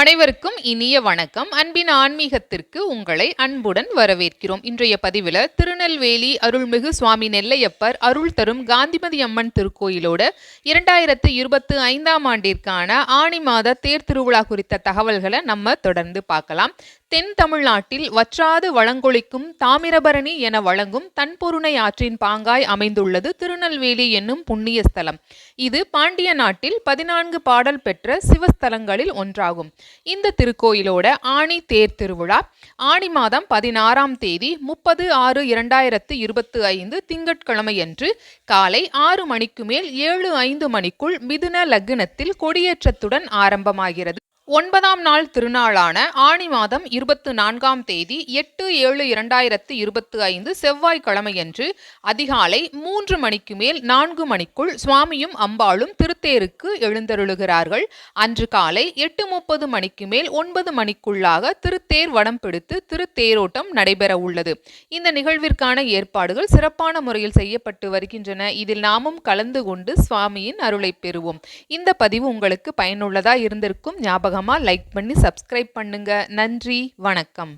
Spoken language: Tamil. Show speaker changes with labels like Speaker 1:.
Speaker 1: அனைவருக்கும் இனிய வணக்கம். அன்பின் ஆன்மீகத்திற்கு உங்களை அன்புடன் வரவேற்கிறோம். இன்றைய பதிவில் திருநெல்வேலி அருள்மிகு சுவாமி நெல்லையப்பர் அருள் தரும் காந்திமதி அம்மன் திருக்கோயிலோட இரண்டாயிரத்து இருபத்து ஐந்தாம் ஆண்டிற்கான ஆணி மாத தேர் திருவிழா குறித்த தகவல்களை நம்ம தொடர்ந்து பார்க்கலாம். தென் தமிழ்நாட்டில் வற்றாது வளங்கொழிக்கும் தாமிரபரணி என வழங்கும் தன்பொருணை ஆற்றின் பாங்காய் அமைந்துள்ளது திருநெல்வேலி என்னும் புண்ணிய ஸ்தலம் இது பாண்டிய நாட்டில் பதினான்கு பாடல் பெற்ற சிவஸ்தலங்களில் ஒன்றாகும். இந்த திருக்கோயிலோட ஆணி தேர் திருவிழா ஆணி மாதம் பதினாறாம் தேதி முப்பது ஆறு இரண்டாயிரத்து இருபத்து ஐந்து திங்கட்கிழமையன்று காலை ஆறு மணிக்கு மேல் ஏழு ஐந்து மணிக்குள் மிதுன லக்னத்தில் கொடியேற்றத்துடன் ஆரம்பமாகிறது. ஒன்பதாம் நாள் திருநாளான ஆணி மாதம் இருபத்து நான்காம் தேதி எட்டு ஏழு இரண்டாயிரத்து இருபத்து ஐந்து செவ்வாய்க்கிழமையன்று அதிகாலை மூன்று மணிக்கு மேல் நான்கு மணிக்குள் சுவாமியும் அம்பாளும் திருத்தேருக்கு எழுந்தருளுகிறார்கள். அன்று காலை எட்டு முப்பது மணிக்கு மேல் ஒன்பது மணிக்குள்ளாக திருத்தேர் வடம் பிடித்து திருத்தேரோட்டம் நடைபெற உள்ளது. இந்த நிகழ்விற்கான ஏற்பாடுகள் சிறப்பான முறையில் செய்யப்பட்டு வருகின்றன. இதில் நாமும் கலந்து கொண்டு சுவாமியின் அருளை பெறுவோம். இந்த பதிவு உங்களுக்கு பயனுள்ளதா இருந்திருக்கும் ஞாபகம் மறக்காமல் லைக் பண்ணி சப்ஸ்கிரைப் பண்ணுங்க. நன்றி வணக்கம்.